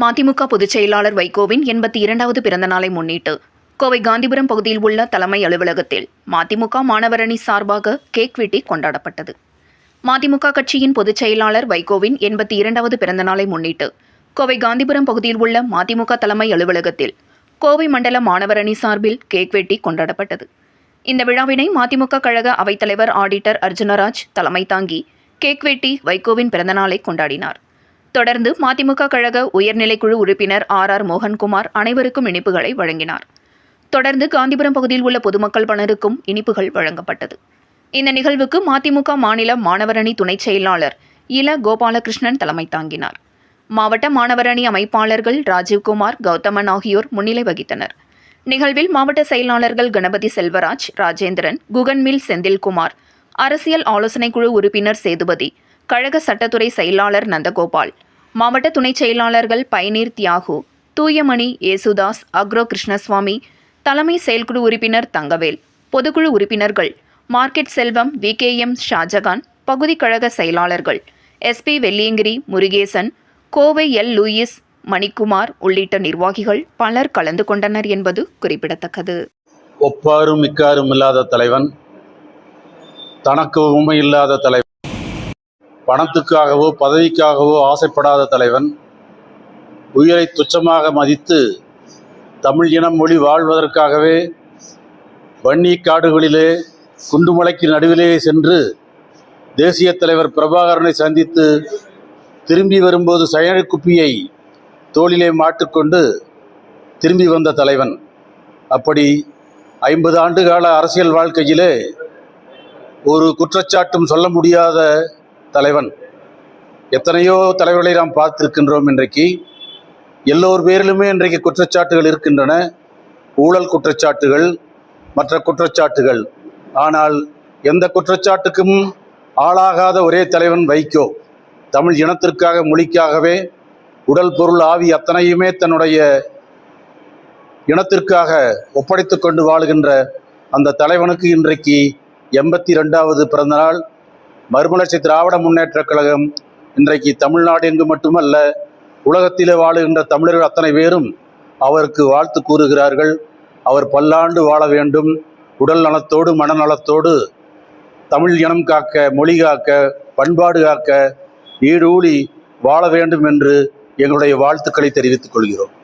மதிமுக பொதுச் செயலாளர் வைகோவின் எண்பத்தி இரண்டாவது பிறந்த நாளை முன்னிட்டு கோவை காந்திபுரம் பகுதியில் உள்ள தலைமை அலுவலகத்தில் மதிமுக மாணவரணி சார்பாக கேக் வெட்டி கொண்டாடப்பட்டது. மதிமுக கட்சியின் பொதுச் செயலாளர் வைகோவின் எண்பத்தி இரண்டாவது பிறந்த நாளை முன்னிட்டு கோவை காந்திபுரம் பகுதியில் உள்ள மதிமுக தலைமை அலுவலகத்தில் கோவை மண்டல மாணவரணி சார்பில் கேக் வெட்டி கொண்டாடப்பட்டது. இந்த விழாவினை மதிமுக கழக அவைத்தலைவர் ஆடிட்டர் அர்ஜுனராஜ் தலைமை தாங்கி கேக் வெட்டி வைகோவின் பிறந்தநாளை கொண்டாடினார். தொடர்ந்து மதிமுக கழக உயர்நிலைக்குழு உறுப்பினர் ஆர் ஆர் மோகன்குமார் அனைவருக்கும் இனிப்புகளை வழங்கினார். தொடர்ந்து காந்திபுரம் பகுதியில் உள்ள பொதுமக்கள் பலருக்கும் இனிப்புகள் வழங்கப்பட்டது. இந்த நிகழ்வுக்கு மதிமுக மாநில மாணவரணி துணைச் செயலாளர் இல கோபாலகிருஷ்ணன் தலைமை தாங்கினார். மாவட்ட மாணவரணி அமைப்பாளர்கள் ராஜீவ்குமார் கௌதமன் ஆகியோர் முன்னிலை வகித்தனர். நிகழ்வில் மாவட்ட செயலாளர்கள் கணபதி செல்வராஜ் ராஜேந்திரன் குகன்மில் செந்தில்குமார் அரசியல் ஆலோசனைக்குழு உறுப்பினர் சேதுபதி கழக சட்டத்துறை செயலாளர் நந்தகோபால் மாவட்ட துணைச் செயலாளர்கள் பயனீர் தியாகு தூயமணி ஏசுதாஸ் அக்ரோ கிருஷ்ணசுவாமி தலைமை செயல்குழு உறுப்பினர் தங்கவேல் பொதுக்குழு உறுப்பினர்கள் மார்க்கெட் செல்வம் விகேஎம் ஷாஜகான் பகுதி கழக செயலாளர்கள் SP Velliangiri Murugesan Kovai L Louis Manikumar உள்ளிட்ட நிர்வாகிகள் பலர் கலந்து கொண்டனர் என்பது குறிப்பிடத்தக்கது. ஒப்பாரும் மிக்காரும் இல்லாத தலைவன் தனக்கு உண்மை இல்லாத தலைவன். பணத்துக்காகவோ பதவிக்காகவோ ஆசைப்படாத தலைவன் உயிரை துச்சமாக மதித்து தமிழ் இனம் மொழி வாழ்வதற்காகவே வன்னி காடுகளிலே குண்டுமலைக்கு நடுவிலே சென்று தேசிய தலைவர் பிரபாகரனை சந்தித்து திரும்பி வரும்போது சயன குப்பியை தோளிலே மாட்டுக்கொண்டு திரும்பி வந்த தலைவன். அப்படி ஐம்பது ஆண்டு கால அரசியல் வாழ்க்கையிலே ஒரு குற்றச்சாட்டும் சொல்ல முடியாத தலைவன். எத்தனையோ தலைவர்களை நாம் பார்த்திருக்கின்றோம் இன்றைக்கு. எல்லோர் பேரிலுமே இன்றைக்கு குற்றச்சாட்டுகள் இருக்கின்றன. ஊழல் குற்றச்சாட்டுகள் மற்ற குற்றச்சாட்டுகள். ஆனால் எந்த குற்றச்சாட்டுக்கும் ஆளாகாத ஒரே தலைவன் வைகோ. தமிழ் இனத்திற்காக மொழிக்காகவே உடல் பொருள் ஆவி அத்தனையுமே தன்னுடைய இனத்திற்காக ஒப்படைத்து கொண்டு வாழுகின்ற அந்த தலைவனுக்கு இன்றைக்கு எண்பத்தி ரெண்டாவது பிறந்தநாள். மறுமலர்ச்சி திராவிட முன்னேற்றக் கழகம் இன்றைக்கு தமிழ்நாடு எங்கு மட்டுமல்ல உலகத்திலே வாழுகின்ற தமிழர்கள் அத்தனை பேரும் அவருக்கு வாழ்த்து கூறுகிறார்கள். அவர் பல்லாண்டு வாழ வேண்டும். உடல் நலத்தோடு மனநலத்தோடு தமிழ் இனம் காக்க மொழி காக்க பண்பாடு காக்க ஈடூழி வாழ வேண்டும் என்று எங்களுடைய வாழ்த்துக்களை தெரிவித்துக் கொள்கிறோம்.